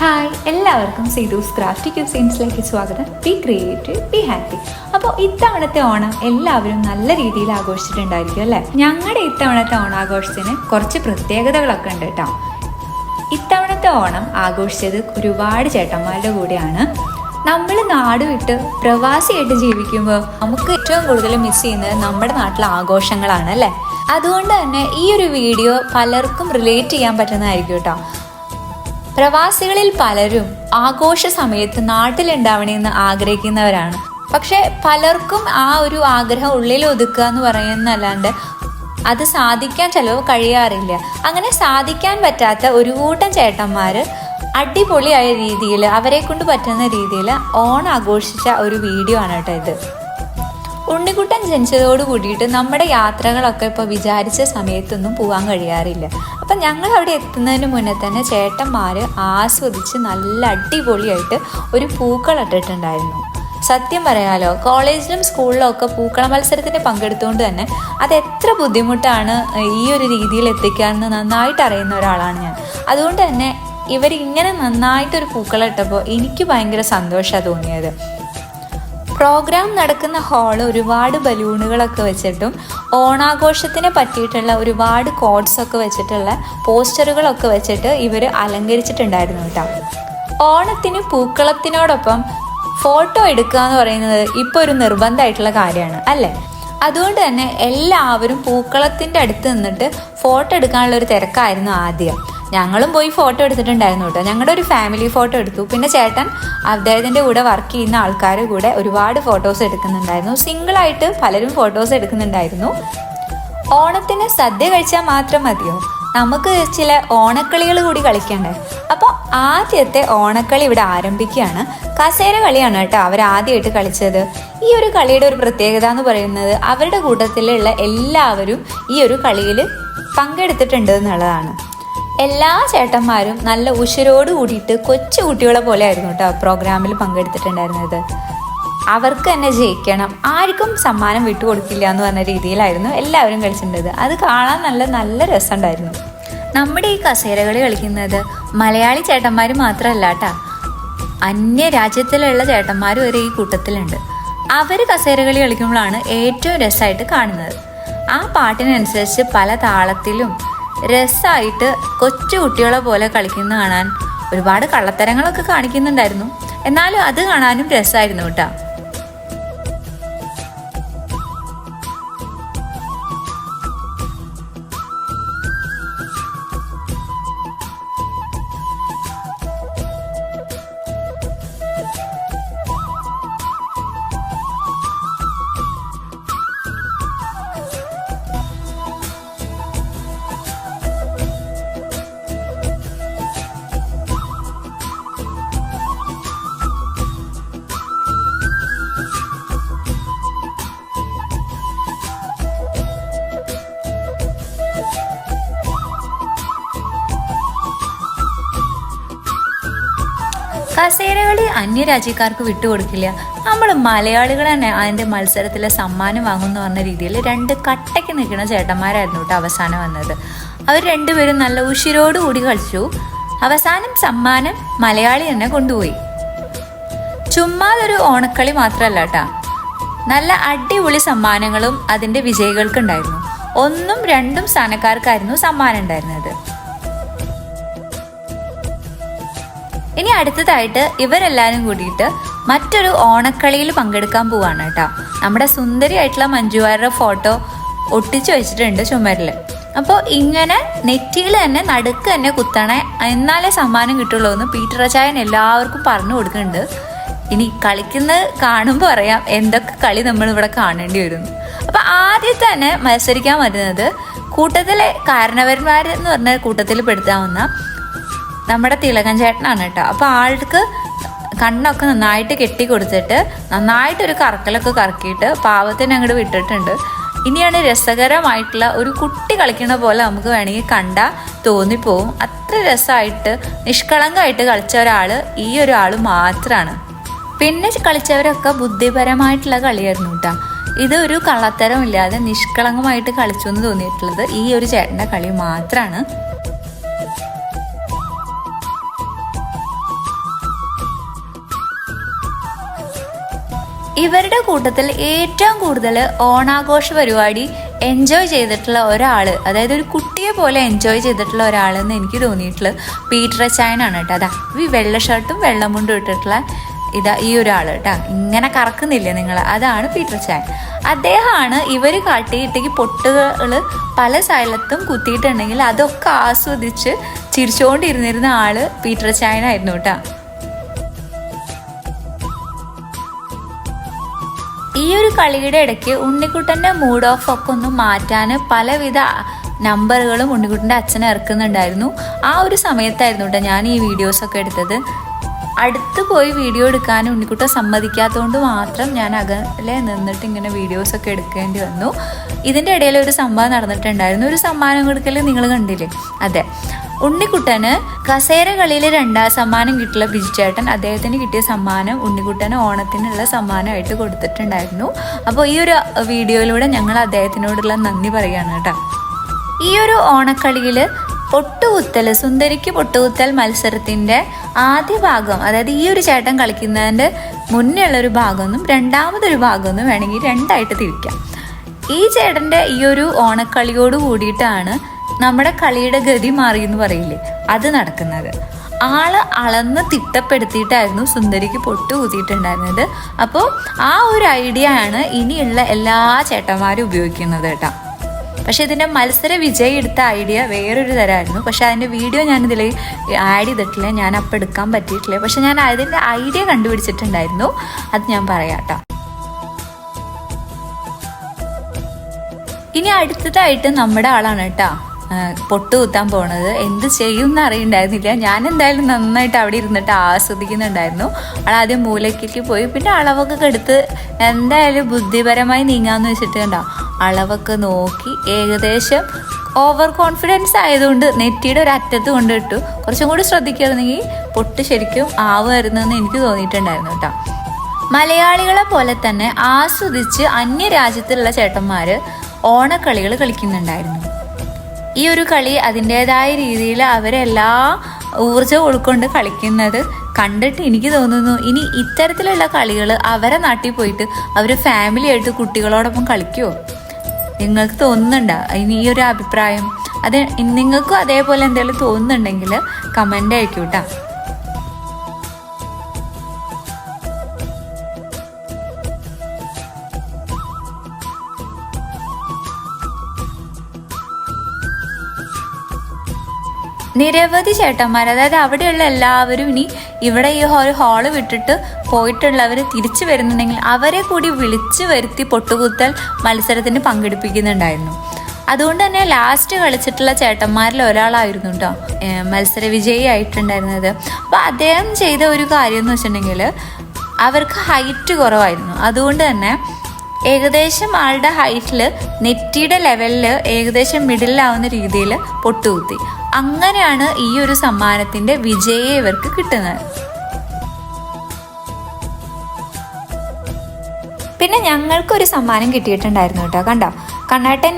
Hi എല്ലാവർക്കും സീതൂസ് crafty ക്യൂസീൻസിലേക്ക് സ്വാഗതം. B creative be happy അപ്പോൾ ഇത്തവണത്തെ ഓണം എല്ലാവരും നല്ല രീതിയിൽ ആഘോഷിച്ചിട്ടുണ്ടായിരിക്കും അല്ലേ? ഞങ്ങളുടെ ഇത്തവണത്തെ ഓണാഘോഷത്തിന് കുറച്ച് പ്രത്യേകതകളൊക്കെ ഉണ്ട് കേട്ടോ. ഇത്തവണത്തെ ഓണം ആഘോഷിച്ചത് ഒരുപാട് ചേട്ടന്മാരുടെ കൂടെയാണ്. നമ്മൾ നാട് വിട്ട് പ്രവാസിയായിട്ട് ജീവിക്കുമ്പോൾ നമുക്ക് ഏറ്റവും കൂടുതൽ മിസ് ചെയ്യുന്നത് നമ്മുടെ നാട്ടിലെ ആഘോഷങ്ങളാണ് അല്ലേ? അതുകൊണ്ട് തന്നെ ഈ ഒരു വീഡിയോ പലർക്കും റിലേറ്റ് ചെയ്യാൻ പറ്റുന്നതായിരിക്കും കേട്ടോ. പ്രവാസികളിൽ പലരും ആഘോഷ സമയത്ത് നാട്ടിലുണ്ടാവണമെന്ന് ആഗ്രഹിക്കുന്നവരാണ്. പക്ഷെ പലർക്കും ആ ഒരു ആഗ്രഹം ഉള്ളിൽ ഒതുക്കുക എന്ന് പറയുന്നല്ലാണ്ട് അത് സാധിക്കാൻ ചിലവ് കഴിയാറില്ല. അങ്ങനെ സാധിക്കാൻ പറ്റാത്ത ഒരു കൂട്ടം ചേട്ടന്മാർ അടിപൊളിയായ രീതിയിൽ അവരെ കൊണ്ട് പറ്റുന്ന രീതിയിൽ ഓൺ ആഘോഷിച്ച ഒരു വീഡിയോ ആണ് കേട്ടോ ഇത്. ഉണ്ണിക്കുട്ടൻ ജനിച്ചതോട് കൂടിയിട്ട് നമ്മുടെ യാത്രകളൊക്കെ ഇപ്പോൾ വിചാരിച്ച സമയത്തൊന്നും പോകാൻ കഴിയാറില്ല. അപ്പം ഞങ്ങൾ അവിടെ എത്തുന്നതിന് മുന്നേ തന്നെ ചേട്ടന്മാര് ആസ്വദിച്ച് നല്ല അടിപൊളിയായിട്ട് ഒരു പൂക്കൾ ഇട്ടിട്ടുണ്ടായിരുന്നു. സത്യം പറയാലോ കോളേജിലും സ്കൂളിലും ഒക്കെ പൂക്കള മത്സരത്തിന് പങ്കെടുത്തുകൊണ്ട് തന്നെ അത് എത്ര ബുദ്ധിമുട്ടാണ് ഈ ഒരു രീതിയിൽ എത്തിക്കാമെന്ന് നന്നായിട്ട് അറിയുന്ന ഒരാളാണ് ഞാൻ. അതുകൊണ്ട് തന്നെ ഇവരിങ്ങനെ നന്നായിട്ടൊരു പൂക്കളം ഇട്ടപ്പോൾ എനിക്ക് ഭയങ്കര സന്തോഷമാണ് തോന്നിയത്. പ്രോഗ്രാം നടക്കുന്ന ഹാൾ ഒരുപാട് ബലൂണുകളൊക്കെ വെച്ചിട്ടും ഓണാഘോഷത്തിനെ പറ്റിയിട്ടുള്ള ഒരുപാട് കോഡ്സ് ഒക്കെ വെച്ചിട്ടുള്ള പോസ്റ്ററുകളൊക്കെ വെച്ചിട്ട് ഇവർ അലങ്കരിച്ചിട്ടുണ്ടായിരുന്നു കേട്ടോ. ഓണത്തിന് പൂക്കളത്തിനോടൊപ്പം ഫോട്ടോ എടുക്കുക എന്ന് പറയുന്നത് ഇപ്പോൾ ഒരു നിർബന്ധമായിട്ടുള്ള കാര്യമാണ് അല്ലേ? അതുകൊണ്ട് തന്നെ എല്ലാവരും പൂക്കളത്തിന്റെ അടുത്ത് നിന്നിട്ട് ഫോട്ടോ എടുക്കാനുള്ള ഒരു തിരക്കായിരുന്നു ആദ്യം. ഞങ്ങളും പോയി ഫോട്ടോ എടുത്തിട്ടുണ്ടായിരുന്നു കേട്ടോ ഞങ്ങളുടെ ഒരു ഫാമിലി ഫോട്ടോ എടുത്തു. പിന്നെ ചേട്ടൻ അദ്ദേഹത്തിന്റെ കൂടെ വർക്ക് ചെയ്യുന്ന ആൾക്കാർ കൂടെ ഒരുപാട് ഫോട്ടോസ് എടുക്കുന്നുണ്ടായിരുന്നു. സിംഗിളായിട്ട് പലരും ഫോട്ടോസ് എടുക്കുന്നുണ്ടായിരുന്നു. ഓണത്തിന് സദ്യ കഴിച്ചാൽ മാത്രം മതിയോ? നമുക്ക് ചില ഓണക്കളികൾ കൂടി കളിക്കണ്ടേ? അപ്പോൾ ആദ്യത്തെ ഓണക്കളി ഇവിടെ ആരംഭിക്കുകയാണ്. കസേര കളിയാണ് കേട്ടോ അവർ ആദ്യമായിട്ട് കളിച്ചത്. ഈ ഒരു കളിയുടെ ഒരു പ്രത്യേകത എന്ന് പറയുന്നത് അവരുടെ കൂട്ടത്തിലുള്ള എല്ലാവരും ഈ ഒരു കളിയിൽ പങ്കെടുത്തിട്ടുണ്ട് എന്നുള്ളതാണ്. എല്ലാ ചേട്ടന്മാരും നല്ല ഉശിരോട് കൂടിയിട്ട് കൊച്ചു കുട്ടികളെ പോലെ ആയിരുന്നു കേട്ടോ പ്രോഗ്രാമിൽ പങ്കെടുത്തിട്ടുണ്ടായിരുന്നത്. അവർക്ക് തന്നെ ജയിക്കണം. ആർക്കും സമ്മാനം വിട്ടുകൊടുക്കില്ല എന്ന് പറഞ്ഞ രീതിയിലായിരുന്നു എല്ലാവരും കളിച്ചിട്ടുണ്ടത് അത് കാണാൻ നല്ല നല്ല രസമുണ്ടായിരുന്നു. നമ്മുടെ ഈ കസേരകളി കളിക്കുന്നത് മലയാളി ചേട്ടന്മാർ മാത്രമല്ല കേട്ടാ. അന്യ രാജ്യത്തിലുള്ള ചേട്ടന്മാരും ഒരു ഈ കൂട്ടത്തിലുണ്ട്. അവർ കസേരകളി കളിക്കുമ്പോഴാണ് ഏറ്റവും രസമായിട്ട് കാണുന്നത്. ആ പാട്ടിനനുസരിച്ച് പല താളത്തിലും രസമായിട്ട് കൊച്ചു കുട്ടികളെ പോലെ കളിക്കുന്ന കാണാൻ ഒരുപാട് കള്ളത്തരങ്ങളൊക്കെ കാണിക്കുന്നുണ്ടായിരുന്നു. എന്നാലും അത് കാണാനും രസമായിരുന്നു കേട്ടോ. കസേരകളി അന്യരാജ്യക്കാർക്ക് വിട്ടുകൊടുക്കില്ല. നമ്മൾ മലയാളികൾ തന്നെ അതിന്റെ മത്സരത്തിലെ സമ്മാനം വാങ്ങുമെന്ന് പറഞ്ഞ രീതിയിൽ രണ്ട് കട്ടയ്ക്ക് നിൽക്കുന്ന ചേട്ടന്മാരായിരുന്നു കേട്ടോ അവസാനം വന്നത്. അവർ രണ്ടുപേരും നല്ല ഉഷിരോട് കൂടി കളിച്ചു. അവസാനം സമ്മാനം മലയാളി തന്നെ കൊണ്ടുപോയി. ചുമ്മാതൊരു ഓണക്കളി മാത്രമല്ല കേട്ടാ. നല്ല അടിപൊളി സമ്മാനങ്ങളും അതിന്റെ വിജയികൾക്കുണ്ടായിരുന്നു. ഒന്നും രണ്ടും സ്ഥാനക്കാർക്കായിരുന്നു സമ്മാനം ഉണ്ടായിരുന്നത്. ഇനി അടുത്തതായിട്ട് ഇവരെല്ലാവരും കൂടിയിട്ട് മറ്റൊരു ഓണക്കളിയിൽ പങ്കെടുക്കാൻ പോവാണ് കേട്ടോ. നമ്മുടെ സുന്ദരിയായിട്ടുള്ള മഞ്ജുവാരുടെ ഫോട്ടോ ഒട്ടിച്ചു വെച്ചിട്ടുണ്ട് ചുമരിൽ അപ്പോൾ ഇങ്ങനെ നെറ്റിയിൽ തന്നെ നടുക്ക് തന്നെ കുത്തണേ എന്നാലേ സമ്മാനം കിട്ടുള്ളൂ എന്ന് പീറ്റർ അച്ചായൻ എല്ലാവർക്കും പറഞ്ഞു കൊടുക്കുന്നുണ്ട്. ഇനി കളിക്കുന്നത് കാണുമ്പോൾ അറിയാം എന്തൊക്കെ കളി നമ്മൾ ഇവിടെ കാണേണ്ടി വരുന്നു. അപ്പോൾ ആദ്യം തന്നെ മത്സരിക്കാൻ വരുന്നത് കൂട്ടത്തിലെ കാരണവന്മാരെന്ന് പറഞ്ഞ കൂട്ടത്തിൽ പെടുത്താവുന്ന നമ്മുടെ തിലകൻ ചേട്ടനാണ് കേട്ടോ. അപ്പോൾ ആൾക്ക് കണ്ണൊക്കെ നന്നായിട്ട് കെട്ടി കൊടുത്തിട്ട് നന്നായിട്ടൊരു കറക്കലൊക്കെ കറക്കിയിട്ട് പാവത്തിന് അങ്ങോട്ട് വിട്ടിട്ടുണ്ട്. ഇനിയാണ് രസകരമായിട്ടുള്ള ഒരു കുട്ടി കളിക്കുന്ന പോലെ നമുക്ക് വേണമെങ്കിൽ കണ്ട തോന്നിപ്പോവും. അത്ര രസമായിട്ട് നിഷ്കളങ്കമായിട്ട് കളിച്ച ഒരാൾ ഈ ഒരാൾ മാത്രമാണ് പിന്നെ കളിച്ചവരൊക്കെ ബുദ്ധിപരമായിട്ടുള്ള കളിയായിരുന്നു കേട്ടോ. ഇത് ഒരു കള്ളത്തരം നിഷ്കളങ്കമായിട്ട് കളിച്ചു എന്ന് തോന്നിയിട്ടുള്ളത് ഈ ഒരു ചേട്ടന്റെ കളി മാത്രമാണ് ഇവരുടെ കൂട്ടത്തിൽ ഏറ്റവും കൂടുതൽ ഓണാഘോഷ പരിപാടി എൻജോയ് ചെയ്തിട്ടുള്ള ഒരാൾ അതായത് ഒരു കുട്ടിയെ പോലെ എൻജോയ് ചെയ്തിട്ടുള്ള ഒരാളെന്ന് എനിക്ക് തോന്നിയിട്ടുള്ളത് പീറ്റർ ചായനാണ് കേട്ടോ. അതാ ഈ വെള്ള ഷർട്ടും വെള്ളമുണ്ടും ഇട്ടിട്ടുള്ള ഇതാ ഈ ഒരാൾ കേട്ടോ. ഇങ്ങനെ കറക്കുന്നില്ലേ നിങ്ങൾ അതാണ് പീറ്റർ ചായൻ അദ്ദേഹമാണ് ഇവർ കാട്ടിയിട്ടേക്ക് പൊട്ടുകൾ പല സ്ഥലത്തും കുത്തിയിട്ടുണ്ടെങ്കിൽ അതൊക്കെ ആസ്വദിച്ച് ചിരിച്ചുകൊണ്ടിരുന്നിരുന്ന ആൾ പീറ്റർ ചായനായിരുന്നു കേട്ടോ. ഈ ഒരു കളിയുടെ ഇടയ്ക്ക് ഉണ്ണിക്കുട്ടന്റെ മൂഡ് ഓഫ് ഒക്കെ ഒന്ന് മാറ്റാൻ പലവിധ നമ്പറുകളും ഉണ്ണിക്കുട്ടന്റെ അച്ഛൻ ഇറക്കുന്നുണ്ടായിരുന്നു. ആ ഒരു സമയത്തായിരുന്നു കേട്ടോ ഞാൻ ഈ വീഡിയോസൊക്കെ എടുത്തത്. അടുത്ത് പോയി വീഡിയോ എടുക്കാൻ ഉണ്ണിക്കുട്ടൻ സമ്മതിക്കാത്തതുകൊണ്ട് മാത്രം ഞാൻ അകലെ നിന്നിട്ട് ഇങ്ങനെ വീഡിയോസൊക്കെ എടുക്കേണ്ടി വന്നു. ഇതിന്റെ ഇടയിൽ ഒരു സംഭവം നടന്നിട്ടുണ്ടായിരുന്നു. ഒരു സമ്മാനം കൊടുക്കൽ നിങ്ങൾ കണ്ടില്ലേ? അതെ. ഉണ്ണിക്കുട്ടന് കസേര കളിയിൽ രണ്ടാം സമ്മാനം കിട്ടുള്ള ബിജുചേട്ടൻ അദ്ദേഹത്തിന് കിട്ടിയ സമ്മാനം ഉണ്ണിക്കുട്ടന് ഓണത്തിനുള്ള സമ്മാനമായിട്ട് കൊടുത്തിട്ടുണ്ടായിരുന്നു. അപ്പോൾ ഈ ഒരു വീഡിയോയിലൂടെ ഞങ്ങൾ അദ്ദേഹത്തിനോടുള്ള നന്ദി പറയുകയാണ് കേട്ടോ. ഈ ഒരു ഓണക്കളിയിൽ പൊട്ടുകുത്തൽ സുന്ദരിക്ക് പൊട്ടുകുത്തൽ മത്സരത്തിന്റെ ആദ്യ ഭാഗം അതായത് ഈ ഒരു ചേട്ടൻ കളിക്കുന്നതിന്റെ മുന്നേ ഉള്ളൊരു ഭാഗമൊന്നും രണ്ടാമതൊരു ഭാഗമൊന്നും വേണമെങ്കിൽ രണ്ടായിട്ട് തിരിക്കാം. ഈ ചേട്ടന്റെ ഈ ഒരു ഓണക്കളിയോട് കൂടിയിട്ടാണ് നമ്മുടെ കളിയുടെ ഗതി മാറി എന്ന് പറയില്ലേ? അത് നടക്കുന്നത്. ആൾ അളന്ന് തിട്ടപ്പെടുത്തിയിട്ടായിരുന്നു സുന്ദരിക്ക് പൊട്ട് കുത്തിയിട്ടുണ്ടായിരുന്നത് അപ്പോൾ ആ ഒരു ഐഡിയ ആണ് ഇനിയുള്ള എല്ലാ ചേട്ടന്മാരും ഉപയോഗിക്കുന്നത് കേട്ടോ. പക്ഷെ ഇതിന്റെ മത്സര വിജയി എടുത്ത ഐഡിയ വേറൊരു തരമായിരുന്നു പക്ഷെ അതിന്റെ വീഡിയോ ഞാൻ ഇതിൽ ആഡ് ചെയ്തിട്ടില്ല. ഞാൻ അപ്പം എടുക്കാൻ പറ്റിയിട്ടില്ല. പക്ഷെ ഞാൻ അതിന്റെ ഐഡിയ കണ്ടുപിടിച്ചിട്ടുണ്ടായിരുന്നു. അത് ഞാൻ പറയാം കേട്ടോ. ഇനി അടുത്തതായിട്ട് നമ്മുടെ ആളാണ് കേട്ടോ. പൊട്ട് കുത്താൻ പോണത്. എന്ത് ചെയ്യും എന്ന് അറിയണ്ടായിരുന്നില്ല. ഞാൻ എന്തായാലും നന്നായിട്ട് അവിടെ ഇരുന്നിട്ട് ആസ്വദിക്കുന്നുണ്ടായിരുന്നു. ആൾ ആദ്യം മൂലക്കേക്ക് പോയി. പിന്നെ അളവൊക്കെ എടുത്ത് എന്തായാലും ബുദ്ധിപരമായി നീങ്ങാന്ന് വെച്ചിട്ട് കണ്ടോ. അളവൊക്കെ നോക്കി ഏകദേശം ഓവർ കോൺഫിഡൻസ് ആയതുകൊണ്ട് നെറ്റിയുടെ ഒരു അറ്റത്ത് കൊണ്ടിട്ടു കുറച്ചും കൂടി ശ്രദ്ധിക്കുകയായിരുന്നെങ്കിൽ പൊട്ട് ശരിക്കും ആവുമായിരുന്നെന്ന് എനിക്ക് തോന്നിയിട്ടുണ്ടായിരുന്നു കേട്ടോ. മലയാളികളെ പോലെ തന്നെ ആസ്വദിച്ച് അന്യരാജ്യത്തിലുള്ള ചേട്ടന്മാർ ഓണക്കളികൾ കളിക്കുന്നുണ്ടായിരുന്നു. ഈ ഒരു കളി അതിന്റെതായ രീതിയിൽ അവരെല്ലാ ഊർജം ഉൾക്കൊണ്ട് കളിക്കുന്നത് കണ്ടിട്ട് എനിക്ക് തോന്നുന്നു ഇനി ഇത്തരത്തിലുള്ള കളികൾ അവരെ നാട്ടിൽ പോയിട്ട് അവർ ഫാമിലി ആയിട്ട് കുട്ടികളോടൊപ്പം കളിക്കുമോ നിങ്ങൾക്ക് തോന്നുന്നുണ്ടോ? ഇനി ഈ ഒരു അഭിപ്രായം. അത് നിങ്ങൾക്കും അതേപോലെ എന്തെങ്കിലും തോന്നുന്നുണ്ടെങ്കിൽ കമന്റ് അയക്കൂ നിരവധി ചേട്ടന്മാർ അതായത് അവിടെയുള്ള എല്ലാവരും ഇനി ഇവിടെ ഈ ഒരു ഹാൾ വിട്ടിട്ട് പോയിട്ടുള്ളവർ തിരിച്ചു വരുന്നുണ്ടെങ്കിൽ അവരെ കൂടി വിളിച്ചു വരുത്തി പൊട്ടുകുത്തൽ മത്സരത്തിന് പങ്കെടുപ്പിക്കുന്നുണ്ടായിരുന്നു. അതുകൊണ്ട് തന്നെ ലാസ്റ്റ് കളിച്ചിട്ടുള്ള ചേട്ടന്മാരിൽ ഒരാളായിരുന്നു കേട്ടോ മത്സര വിജയി ആയിട്ടുണ്ടായിരുന്നത് അപ്പോൾ അദ്ദേഹം ചെയ്ത ഒരു കാര്യം എന്ന് വെച്ചിട്ടുണ്ടെങ്കിൽ അവർക്ക് ഹൈറ്റ് കുറവായിരുന്നു. അതുകൊണ്ട് തന്നെ ഏകദേശം ആളുടെ ഹൈറ്റിൽ നെറ്റിയുടെ ലെവലിൽ ഏകദേശം മിഡിലാവുന്ന രീതിയിൽ പൊട്ടുകുത്തി. അങ്ങനെയാണ് ഈ ഒരു സമ്മാനത്തിന്റെ വിജയെ ഇവർക്ക് കിട്ടുന്നത്. പിന്നെ ഞങ്ങൾക്കൊരു സമ്മാനം കിട്ടിയിട്ടുണ്ടായിരുന്നു കേട്ടോ കണ്ടോ?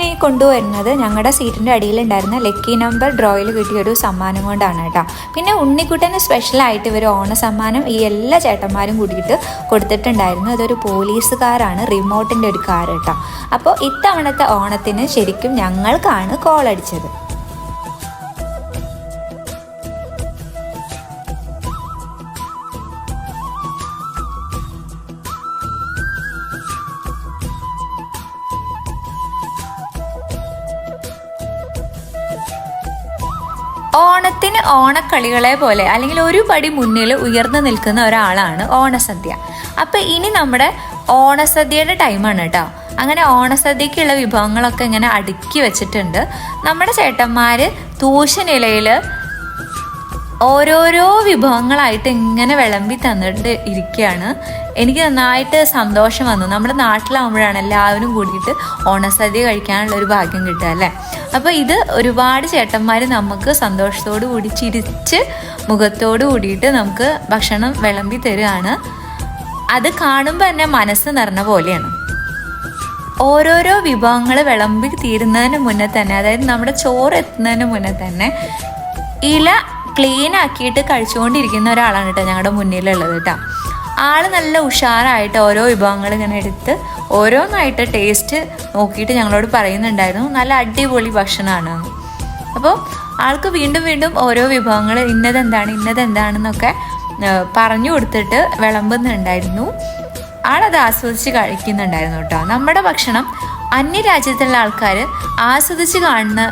ഈ കൊണ്ടുവരുന്നത് ഞങ്ങളുടെ സീറ്റിന്റെ അടിയിലുണ്ടായിരുന്ന ലക്കി നമ്പർ ഡ്രോയിൽ കിട്ടിയൊരു സമ്മാനം കൊണ്ടാണ് കേട്ടോ. പിന്നെ ഉണ്ണിക്കുട്ടന് സ്പെഷ്യലായിട്ട് ഇവർ ഓണ സമ്മാനം ഈ എല്ലാ ചേട്ടന്മാരും കൂടിയിട്ട് കൊടുത്തിട്ടുണ്ടായിരുന്നു. അതൊരു പോലീസുകാരാണ് റിമോട്ടിന്റെ ഒരു കാർ കേട്ടോ. അപ്പോൾ ഇത്തവണത്തെ ഓണത്തിന് ശരിക്കും ഞങ്ങൾക്കാണ് കോൾ അടിച്ചത്. ഓണത്തിന് ഓണക്കളികളെ പോലെ അല്ലെങ്കിൽ ഒരു പടി മുന്നിൽ ഉയർന്നു നിൽക്കുന്ന ഒരാളാണ് ഓണസദ്യ. അപ്പം ഇനി നമ്മുടെ ഓണസദ്യയുടെ ടൈമാണ് കേട്ടോ അങ്ങനെ ഓണസദ്യക്കുള്ള വിഭവങ്ങളൊക്കെ ഇങ്ങനെ അടുക്കി വെച്ചിട്ടുണ്ട്. നമ്മുടെ ചേട്ടന്മാർ തൂശനിലയിൽ ഓരോരോ വിഭവങ്ങളായിട്ട് ഇങ്ങനെ വിളമ്പി തന്നിട്ട് ഇരിക്കുകയാണ്. എനിക്ക് നന്നായിട്ട് സന്തോഷം വന്നു. നമ്മുടെ നാട്ടിലാവുമ്പോഴാണ് എല്ലാവരും കൂടിയിട്ട് ഓണസദ്യ കഴിക്കാനുള്ള ഒരു ഭാഗ്യം കിട്ടുക അല്ലേ? അപ്പോൾ ഇത് ഒരുപാട് ചേട്ടന്മാർ നമുക്ക് സന്തോഷത്തോടു കൂടി ചിരിച്ച് മുഖത്തോടു കൂടിയിട്ട് നമുക്ക് ഭക്ഷണം വിളമ്പി തരികയാണ് അത് കാണുമ്പോൾ തന്നെ മനസ്സ് നിറഞ്ഞ പോലെയാണ്. ഓരോരോ വിഭവങ്ങൾ വിളമ്പി തീരുന്നതിന് മുന്നേ തന്നെ അതായത് നമ്മുടെ ചോറ് എത്തുന്നതിന് മുന്നേ തന്നെ ഇല ക്ലീൻ ആക്കിയിട്ട് കഴിച്ചുകൊണ്ടിരിക്കുന്ന ഒരാളാണ് കേട്ടോ ഞങ്ങളുടെ മുന്നിലുള്ളത് കേട്ടോ ആൾ നല്ല ഉഷാറായിട്ട് ഓരോ വിഭവങ്ങൾ ഇങ്ങനെ എടുത്ത് ഓരോന്നായിട്ട് ടേസ്റ്റ് നോക്കിയിട്ട് ഞങ്ങളോട് പറയുന്നുണ്ടായിരുന്നു. നല്ല അടിപൊളി ഭക്ഷണമാണ് അപ്പോൾ ആൾക്ക് വീണ്ടും വീണ്ടും ഓരോ വിഭവങ്ങൾ ഇന്നതെന്താണ് ഇന്നതെന്താണെന്നൊക്കെ പറഞ്ഞു കൊടുത്തിട്ട് വിളമ്പുന്നുണ്ടായിരുന്നു. ആളത് ആസ്വദിച്ച് കഴിക്കുന്നുണ്ടായിരുന്നു കേട്ടോ നമ്മുടെ ഭക്ഷണം അന്യരാജ്യത്തുള്ള ആൾക്കാർ ആസ്വദിച്ച് കാണുന്ന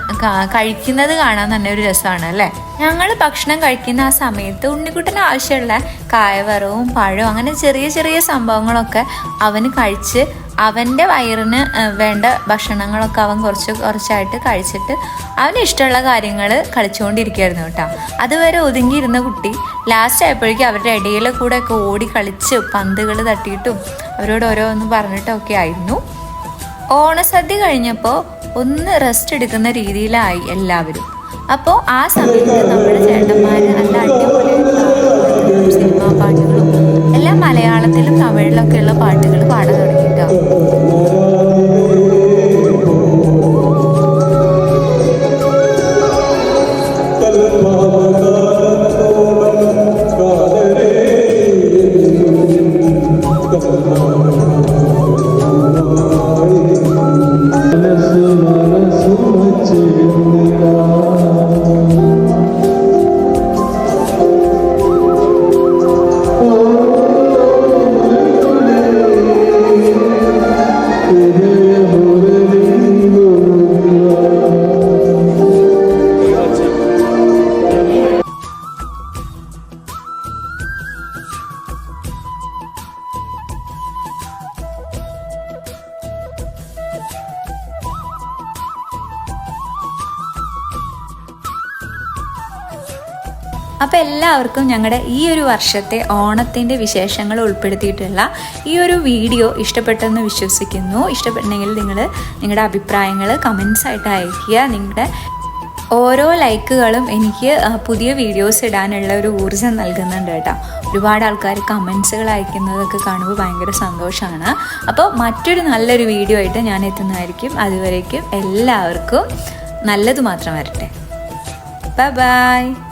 കഴിക്കുന്നത് കാണാൻ തന്നെ ഒരു രസമാണ് അല്ലേ? ഞങ്ങൾ ഭക്ഷണം കഴിക്കുന്ന ആ സമയത്ത് ഉണ്ണിക്കുട്ടന് ആവശ്യമുള്ള കായവറവും പഴവും അങ്ങനെ ചെറിയ ചെറിയ സംഭവങ്ങളൊക്കെ അവന് കഴിച്ച് അവന്റെ വയറിന് വേണ്ട ഭക്ഷണങ്ങളൊക്കെ അവൻ കുറച്ച് കുറച്ചായിട്ട് കഴിച്ചിട്ട് അവന് ഇഷ്ടമുള്ള കാര്യങ്ങൾ കളിച്ചുകൊണ്ടിരിക്കുകയായിരുന്നു കേട്ടോ. അതുവരെ ഒതുങ്ങിയിരുന്ന കുട്ടി ലാസ്റ്റ് ആയപ്പോഴേക്കും അവരുടെ ഇടയിലെ കൂടെ ഒക്കെ ഓടി കളിച്ച് പന്തുകൾ തട്ടിയിട്ടും അവരോട് ഓരോന്ന് പറഞ്ഞിട്ടും ഒക്കെ ആയിരുന്നു. ഓണസദ്യ കഴിഞ്ഞപ്പോൾ ഒന്ന് റെസ്റ്റ് എടുക്കുന്ന രീതിയിലായി എല്ലാവരും. അപ്പോൾ ആ സമയത്ത് നമ്മുടെ ചേട്ടന്മാർ നല്ല അടിപൊളിയായിട്ട് Senhor. അപ്പോൾ എല്ലാവർക്കും ഞങ്ങളുടെ ഈ ഒരു വർഷത്തെ ഓണത്തിന്റെ വിശേഷങ്ങൾ ഉൾപ്പെടുത്തിയിട്ടുള്ള ഈ ഒരു വീഡിയോ ഇഷ്ടപ്പെട്ടെന്ന് വിശ്വസിക്കുന്നു. ഇഷ്ടപ്പെട്ടെങ്കിൽ നിങ്ങൾ നിങ്ങളുടെ അഭിപ്രായങ്ങൾ കമൻസ് ആയിട്ട് അയക്കുക നിങ്ങളുടെ ഓരോ ലൈക്കുകളും എനിക്ക് പുതിയ വീഡിയോസ് ഇടാനുള്ള ഒരു ഊർജം നൽകുന്നുണ്ട് കേട്ടോ. ഒരുപാട് ആൾക്കാർ കമൻസുകൾ അയക്കുന്നതൊക്കെ കാണുമ്പോൾ ഭയങ്കര സന്തോഷമാണ്. അപ്പോൾ മറ്റൊരു നല്ലൊരു വീഡിയോ ആയിട്ട് ഞാൻ എത്തുന്നതായിരിക്കും. അതുവരേക്കും എല്ലാവർക്കും നല്ലത് മാത്രം വരട്ടെ. Bye bye